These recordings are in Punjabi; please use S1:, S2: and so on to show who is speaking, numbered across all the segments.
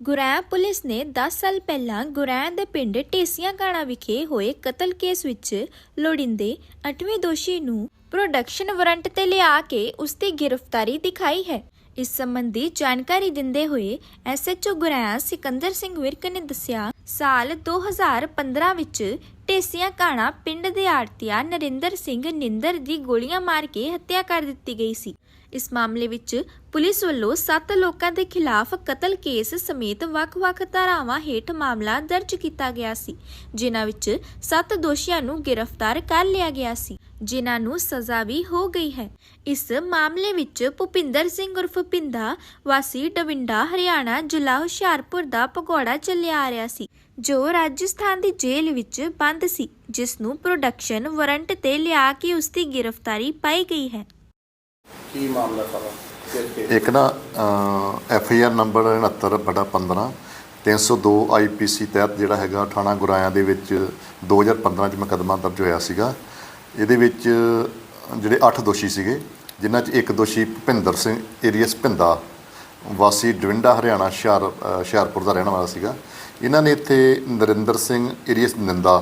S1: ਗੁਰੈਂ ਪੁਲਿਸ ਨੇ 10 ਸਾਲ ਪਹਿਲਾਂ ਗੁਰੈਂ ਦੇ ਪਿੰਡ ਢੇਸੀਆਂ ਕਾਣਾ ਵਿਖੇ ਹੋਏ ਕਤਲ ਕੇਸ ਵਿੱਚ ਲੋੜਿੰਦੇ 8ਵੇਂ ਦੋਸ਼ੀ ਨੂੰ ਪ੍ਰੋਡਕਸ਼ਨ ਵਾਰੰਟ ਤੇ ਲਿਆ ਕੇ ਉਸ ਦੀ ਗ੍ਰਿਫਤਾਰੀ ਦਿਖਾਈ ਹੈ। ਇਸ ਸੰਬੰਧੀ ਜਾਣਕਾਰੀ ਦਿੰਦੇ ਹੋਏ ਐਸਐਚਓ ਗੁਰੈਂ ਸਿਕੰਦਰ ਸਿੰਘ ਵਿਰਕ ਨੇ ਦੱਸਿਆ, ਸਾਲ 2015 ਵਿੱਚ ਢੇਸੀਆਂ ਕਾਣਾ ਪਿੰਡ ਦੇ ਆੜਤੀਆ ਨਰਿੰਦਰ ਸਿੰਘ ਨਿੰਦਰ ਦੀ ਗੋਲੀਆਂ ਮਾਰ ਕੇ ਹੱਤਿਆ ਕਰ ਦਿੱਤੀ ਗਈ ਸੀ। ਇਸ ਮਾਮਲੇ ਵਿੱਚ ਪੁਲਿਸ ਵੱਲੋਂ 7 ਲੋਕਾਂ ਦੇ ਖਿਲਾਫ ਕਤਲ ਕੇਸ ਸਮੇਤ ਵੱਖ-ਵੱਖ ਧਾਰਾਵਾਂ ਹੇਠ ਮਾਮਲਾ ਦਰਜ ਕੀਤਾ ਗਿਆ ਸੀ, ਜਿਨ੍ਹਾਂ ਵਿੱਚ 7 ਦੋਸ਼ੀਆਂ ਨੂੰ ਗ੍ਰਿਫਤਾਰ ਕਰ ਲਿਆ ਗਿਆ ਸੀ, ਜਿਨ੍ਹਾਂ ਨੂੰ ਸਜ਼ਾ ਵੀ ਹੋ ਗਈ ਹੈ। ਇਸ ਮਾਮਲੇ ਵਿੱਚ ਭੁਪਿੰਦਰ ਸਿੰਘ ਉਰਫ ਪਿੰਦਾ ਵਾਸੀ ਡਵਿੰਡਾ, ਹਰਿਆਣਾ ਜ਼ਿਲ੍ਹਾ ਹੁਸ਼ਿਆਰਪੁਰ ਦਾ ਪਕੌੜਾ ਚੱਲਿਆ ਆ ਰਿਹਾ ਸੀ, ਜੋ ਰਾਜਸਥਾਨ ਦੀ ਜੇਲ੍ਹ ਵਿੱਚ ਬੰਦ ਸੀ, ਜਿਸ ਨੂੰ ਪ੍ਰੋਡਕਸ਼ਨ ਵਾਰੰਟ ਤੇ ਲਿਆ ਕੇ ਉਸ ਦੀ ਗ੍ਰਿਫਤਾਰੀ ਪਾਈ ਗਈ ਹੈ।
S2: ਕੀ ਮਾਮਲਾ ਸਾਰਾ? ਕਿਸ ਕੇਸ
S3: ਇੱਕ ਨਾ ਐਫ ਆਈ ਆਰ ਨੰਬਰ 69 ਬਟਾ 15 302 ਆਈਪੀਸੀ ਤਹਿਤ ਜਿਹੜਾ ਹੈਗਾ ਥਾਣਾ ਗੁਰਾਇਆਂ ਦੇ ਵਿੱਚ 2015 ਚ ਮੁਕੱਦਮਾ ਦਰਜ ਹੋਇਆ ਸੀਗਾ। ਇਹਦੇ ਵਿੱਚ ਜਿਹੜੇ 8 ਦੋਸ਼ੀ ਸੀਗੇ ਜਿਨ੍ਹਾਂ ਚ ਇੱਕ ਦੋਸ਼ੀ ਭੁਪਿੰਦਰ ਸਿੰਘ ਏਰੀਅਸ ਭਿੰਦਾ ਵਾਸੀ ਡਵਿੰਡਾ ਹਰਿਆਣਾ ਹੁਸ਼ਿਆਰ ਅ, ਹੁਸ਼ਿਆਰਪੁਰ ਦਾ ਰਹਿਣ ਵਾਲਾ ਸੀਗਾ। ਇਹਨਾਂ ਨੇ ਇੱਥੇ ਨਰਿੰਦਰ ਸਿੰਘ ਏਰੀਅਸ ਨਿੰਦਾ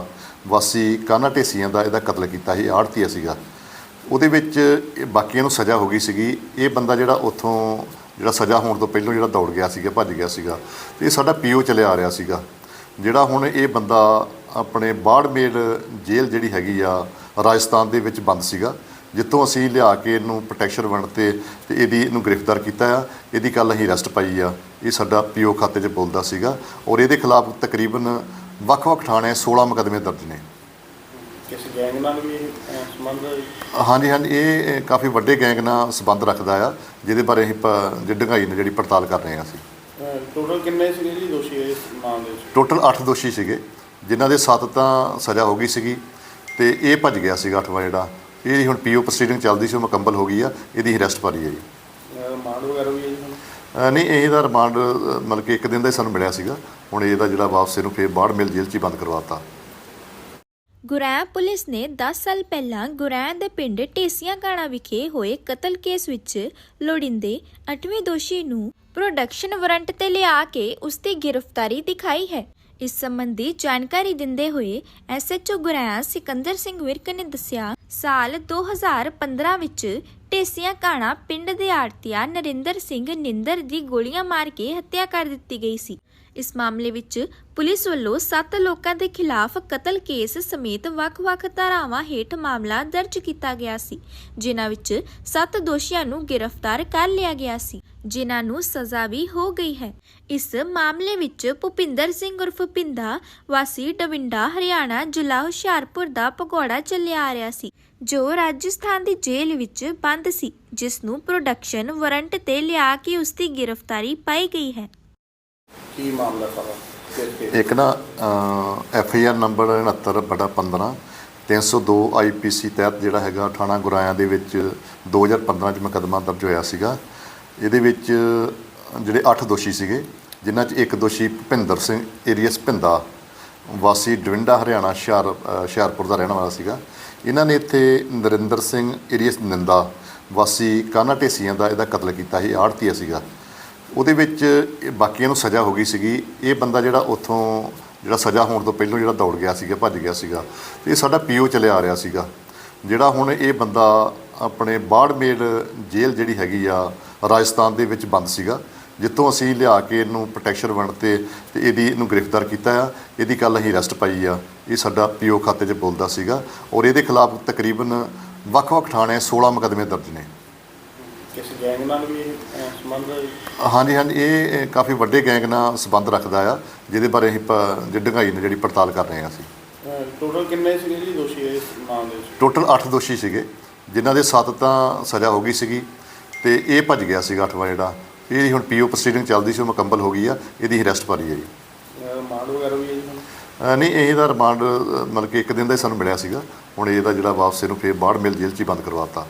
S3: ਵਾਸੀ ਕਾਨਾ ਢੇਸੀਆਂ ਦਾ ਇਹਦਾ ਕਤਲ ਕੀਤਾ ਸੀ ਆੜਤੀਆ ਸੀਗਾ। ਉਹਦੇ ਵਿੱਚ ਇਹ ਬਾਕੀਆਂ ਨੂੰ ਸਜ਼ਾ ਹੋ ਗਈ ਸੀਗੀ। ਇਹ ਬੰਦਾ ਜਿਹੜਾ ਉੱਥੋਂ ਜਿਹੜਾ ਸਜ਼ਾ ਹੋਣ ਤੋਂ ਪਹਿਲਾਂ ਜਿਹੜਾ ਦੌੜ ਗਿਆ ਸੀਗਾ, ਭੱਜ ਗਿਆ ਸੀਗਾ ਤੇ ਇਹ ਸਾਡਾ ਪੀਓ ਚੱਲਿਆ ਆ ਰਿਹਾ ਸੀਗਾ। ਜਿਹੜਾ ਹੁਣ ਇਹ ਬੰਦਾ ਆਪਣੇ ਬਾੜਮੇੜ ਜੇਲ੍ਹ ਜਿਹੜੀ ਹੈਗੀ ਆ, ਰਾਜਸਥਾਨ ਦੇ ਵਿੱਚ ਬੰਦ ਸੀਗਾ, ਜਿੱਥੋਂ ਅਸੀਂ ਲਿਆ ਕੇ ਇਹਨੂੰ ਪ੍ਰੋਟੈਕਸ਼ਨ ਵੰਡ ਤੇ ਤੇ ਇਹਦੀ ਇਹਨੂੰ ਗ੍ਰਿਫਤਾਰ ਕੀਤਾ ਆ। ਇਹਦੀ ਕੱਲ ਅਸੀਂ ਅਰੈਸਟ ਪਾਈ ਆ। ਇਹ ਸਾਡਾ ਪੀਓ ਖਾਤੇ 'ਚ ਬੋਲਦਾ ਸੀਗਾ ਔਰ ਇਹਦੇ ਖਿਲਾਫ ਤਕਰੀਬਨ ਵੱਖ-ਵੱਖ ਥਾਣੇ 16 ਮੁਕੱਦਮੇ ਦਰਜ ਨੇ।
S2: ਕਿਸ ਗੈਂਗ ਨਾਲ ਵੀ ਇਹ, ਅਹ, ਸੰਬੰਧ
S3: ਹਾਂਜੀ ਹਾਂਜੀ ਇਹ ਇਹ ਕਾਫੀ ਵੱਡੇ ਗੈਂਗ ਨਾਲ ਸੰਬੰਧ ਰੱਖਦਾ ਆ ਜਿਹਦੇ ਬਾਰੇ ਅਸੀਂ ਪ- ਜਿਹੜੀ ਡੂੰਘਾਈ ਨਾਲ ਜਿਹੜੀ ਪੜਤਾਲ ਕਰ ਰਹੇ ਹਾਂ ਅਸੀਂ।
S2: ਟੋਟਲ ਕਿੰਨੇ ਸੀਗੇ ਜੀ ਦੋਸ਼ੀ ਇਸ ਮਾਮਲੇ ਵਿੱਚ?
S3: ਟੋਟਲ 8 ਦੋਸ਼ੀ ਸੀਗੇ ਜਿਨ੍ਹਾਂ ਦੇ 7 ਤਾਂ ਸਜ਼ਾ ਹੋ ਗਈ ਸੀਗੀ ਤੇ ਇਹ ਭੱਜ ਗਿਆ ਸੀਗਾ 8ਵਾਂ ਜਿਹੜਾ। ਇਹਦੀ ਹੁਣ ਪੀਓ ਪ੍ਰੋਸੀਡਿੰਗ ਚੱਲਦੀ ਸੀ ਉਹ ਮੁਕੰਮਲ ਹੋ ਗਈ ਆ ਇਹਦੀ ਅਰੈਸਟ ਪਾਰੀ ਹੈ ਜੀ।
S2: ਰਿਮਾਂਡ ਵਗੈਰਾ ਵੀ ਹੈ ਜੀ ਹੁਣ?
S3: ਅ, ਨਹੀਂ ਇਹਦਾ ਰਿਮਾਂਡ ਅ, ਮਤਲਬ ਕਿ ਇੱਕ ਦਿਨ ਦਾ ਹੀ ਸਾਨੂੰ ਮਿਲਿਆ ਸੀਗਾ। ਹੁਣ ਇਹਦਾ ਜਿਹੜਾ ਵਾਪਸ ਇਹਨੂੰ ਫੇਰ ਬਾੜ ਮਿਲ ਜੇਲ੍ਹ 'ਚ ਹੀ ਬੰਦ ਕਰਵਾਤਾ
S1: ਗੁਰੈਂ ਪੁਲਿਸ ਨੇ 10 ਸਾਲ ਪਹਿਲਾਂ ਗੁਰੈਂ ਦੇ ਪਿੰਡ ਢੇਸੀਆਂ ਕਾਣਾ ਵਿਖੇ ਹੋਏ ਕਤਲ ਕੇਸ ਵਿੱਚ ਲੋੜਿੰਦੇ 8ਵੇਂ ਦੋਸ਼ੀ ਨੂੰ ਪ੍ਰੋਡਕਸ਼ਨ ਵਾਰੰਟ ਤੇ ਲਿਆ ਕੇ ਉਸ ਦੀ ਗ੍ਰਿਫਤਾਰੀ ਦਿਖਾਈ ਹੈ। ਇਸ ਸੰਬੰਧੀ ਜਾਣਕਾਰੀ ਦਿੰਦੇ ਹੋਏ ਐਸਐਚਓ ਗੁਰੈਂ ਸਿਕੰਦਰ ਸਿੰਘ ਵਿਰਕ ਨੇ ਦੱਸਿਆ, ਸਾਲ 2015 ਵਿੱਚ ਢੇਸੀਆਂ ਕਾਣਾ ਪਿੰਡ ਦੇ ਆੜਤੀਆ ਨਰਿੰਦਰ ਸਿੰਘ ਨਿੰਦਰ ਦੀ ਗੋਲੀਆਂ ਮਾਰ ਕੇ ਹੱਤਿਆ ਕਰ ਦਿੱਤੀ ਗਈ ਸੀ। ਇਸ ਮਾਮਲੇ ਵਿੱਚ ਪੁਲਿਸ ਵੱਲੋਂ 7 ਲੋਕਾਂ ਦੇ ਖਿਲਾਫ ਕਤਲ ਕੇਸ ਸਮੇਤ ਵੱਖ-ਵੱਖ ਧਾਰਾਵਾਂ ਹੇਠ ਮਾਮਲਾ ਦਰਜ ਕੀਤਾ ਗਿਆ ਸੀ, ਜਿਨ੍ਹਾਂ ਵਿੱਚ 7 ਦੋਸ਼ੀਆਂ ਨੂੰ ਗ੍ਰਿਫਤਾਰ ਕਰ ਲਿਆ ਗਿਆ ਸੀ, ਜਿਨ੍ਹਾਂ ਨੂੰ ਸਜ਼ਾ ਵੀ ਹੋ ਗਈ ਹੈ। ਇਸ ਮਾਮਲੇ ਵਿੱਚ ਭੁਪਿੰਦਰ ਸਿੰਘ ਉਰਫ ਪਿੰਦਾ ਵਾਸੀ ਡਵਿੰਡਾ, ਹਰਿਆਣਾ ਜ਼ਿਲ੍ਹਾ ਹੁਸ਼ਿਆਰਪੁਰ ਦਾ ਪਕੌੜਾ ਚੱਲਿਆ ਆ ਰਿਹਾ ਸੀ, ਜੋ ਰਾਜਸਥਾਨ ਦੀ ਜੇਲ੍ਹ ਵਿੱਚ ਬੰਦ ਸੀ, ਜਿਸ ਨੂੰ ਪ੍ਰੋਡਕਸ਼ਨ ਵਾਰੰਟ ਤੇ ਲਿਆ ਕੇ ਉਸ ਦੀ ਗ੍ਰਿਫਤਾਰੀ ਪਾਈ ਗਈ ਹੈ।
S2: ਕੀ ਮਾਮਲਾ ਸਾਰਾ
S3: ਇੱਕ ਨਾ ਐਫ ਆਈ ਆਰ ਨੰਬਰ 69 ਬਟਾ 15 302 ਆਈਪੀਸੀ ਤਹਿਤ ਜਿਹੜਾ ਹੈਗਾ ਥਾਣਾ ਗੁਰਾਇਆਂ ਦੇ ਵਿੱਚ 2015 ਚ ਮੁਕੱਦਮਾ ਦਰਜ ਹੋਇਆ ਸੀਗਾ। ਇਹਦੇ ਵਿੱਚ ਜਿਹੜੇ 8 ਦੋਸ਼ੀ ਸੀਗੇ ਜਿਨ੍ਹਾਂ 'ਚ ਇੱਕ ਦੋਸ਼ੀ ਭੁਪਿੰਦਰ ਸਿੰਘ ਏਰੀਅਸ ਭਿੰਦਾ ਵਾਸੀ ਡਵਿੰਡਾ ਹਰਿਆਣਾ ਹੁਸ਼ਿਆਰ ਅ, ਹੁਸ਼ਿਆਰਪੁਰ ਦਾ ਰਹਿਣ ਵਾਲਾ ਸੀਗਾ। ਇਹਨਾਂ ਨੇ ਇੱਥੇ ਨਰਿੰਦਰ ਸਿੰਘ ਏਰੀਅਸ ਨਿੰਦਾ ਵਾਸੀ ਕਾਨਾ ਢੇਸੀਆਂ ਦਾ ਇਹਦਾ ਕਤਲ ਕੀਤਾ ਸੀ ਆੜਤੀਆ ਸੀਗਾ। ਉਹਦੇ ਵਿੱਚ ਇਹ ਬਾਕੀਆਂ ਨੂੰ ਸਜ਼ਾ ਹੋ ਗਈ ਸੀਗੀ। ਇਹ ਬੰਦਾ ਜਿਹੜਾ ਉੱਥੋਂ ਜਿਹੜਾ ਸਜ਼ਾ ਹੋਣ ਤੋਂ ਪਹਿਲਾਂ ਜਿਹੜਾ ਦੌੜ ਗਿਆ ਸੀਗਾ, ਭੱਜ ਗਿਆ ਸੀਗਾ ਤੇ ਇਹ ਸਾਡਾ ਪੀਓ ਚੱਲਿਆ ਆ ਰਿਹਾ ਸੀਗਾ। ਜਿਹੜਾ ਹੁਣ ਇਹ ਬੰਦਾ ਆਪਣੇ ਬਾੜਮੇੜ ਜੇਲ੍ਹ ਜਿਹੜੀ ਹੈਗੀ ਆ, ਰਾਜਸਥਾਨ ਦੇ ਵਿੱਚ ਬੰਦ ਸੀਗਾ, ਜਿੱਥੋਂ ਅਸੀਂ ਲਿਆ ਕੇ ਇਹਨੂੰ ਪ੍ਰੋਟੈਕਸ਼ਨ ਵੰਡ ਤੇ ਤੇ ਇਹਦੀ ਇਹਨੂੰ ਗ੍ਰਿਫਤਾਰ ਕੀਤਾ ਆ। ਇਹਦੀ ਕੱਲ ਅਸੀਂ ਅਰੈਸਟ ਪਾਈ ਆ। ਇਹ ਸਾਡਾ ਪੀਓ ਖਾਤੇ 'ਚ ਬੋਲਦਾ ਸੀਗਾ ਔਰ ਇਹਦੇ ਖਿਲਾਫ ਤਕਰੀਬਨ ਵੱਖ-ਵੱਖ ਥਾਣੇ 16 ਮੁਕੱਦਮੇ ਦਰਜ ਨੇ।
S2: ਕਿਸ ਗੈਂਗ ਨਾਲ ਵੀ ਇਹ, ਅਹ, ਸੰਬੰਧ?
S3: ਹਾਂਜੀ ਹਾਂਜੀ ਇਹ ਇਹ ਕਾਫੀ ਵੱਡੇ ਗੈਂਗ ਨਾਲ ਸੰਬੰਧ ਰੱਖਦਾ ਆ ਜਿਹਦੇ ਬਾਰੇ ਅਸੀਂ ਪ- ਜਿਹੜੀ ਡੂੰਘਾਈ ਨਾਲ ਜਿਹੜੀ ਪੜਤਾਲ ਕਰ ਰਹੇ ਹਾਂ ਅਸੀਂ।
S2: ਟੋਟਲ ਕਿੰਨੇ ਸੀਗੇ ਜੀ ਦੋਸ਼ੀ ਇਸ ਮਾਮਲੇ ਵਿੱਚ?
S3: ਟੋਟਲ 8 ਦੋਸ਼ੀ ਸੀਗੇ ਜਿਨ੍ਹਾਂ ਦੇ 7 ਤਾਂ ਸਜ਼ਾ ਹੋ ਗਈ ਸੀਗੀ ਤੇ ਇਹ ਭੱਜ ਗਿਆ ਸੀਗਾ 8ਵਾਂ ਜਿਹੜਾ। ਇਹਦੀ ਹੁਣ ਪੀਓ ਪ੍ਰੋਸੀਡਿੰਗ ਚੱਲਦੀ ਸੀ ਉਹ ਮੁਕੰਮਲ ਹੋ ਗਈ ਆ ਇਹਦੀ ਅਰੈਸਟ ਪਾਰੀ ਹੈ ਜੀ।
S2: ਰਿਮਾਂਡ ਵਗੈਰਾ ਵੀ ਹੈ ਜੀ ਹੁਣ?
S3: ਅ, ਨਹੀਂ ਇਹਦਾ ਰਿਮਾਂਡ ਮਤਲਬ ਕਿ ਇੱਕ ਦਿਨ ਦਾ ਹੀ ਸਾਨੂੰ ਮਿਲਿਆ ਸੀਗਾ। ਹੁਣ ਇਹਦਾ ਜਿਹੜਾ ਵਾਪਸ ਇਹਨੂੰ ਫੇਰ ਬਾੜ ਮਿਲ ਜੇਲ੍ਹ 'ਚ ਹੀ ਬੰਦ ਕਰਵਾਤਾ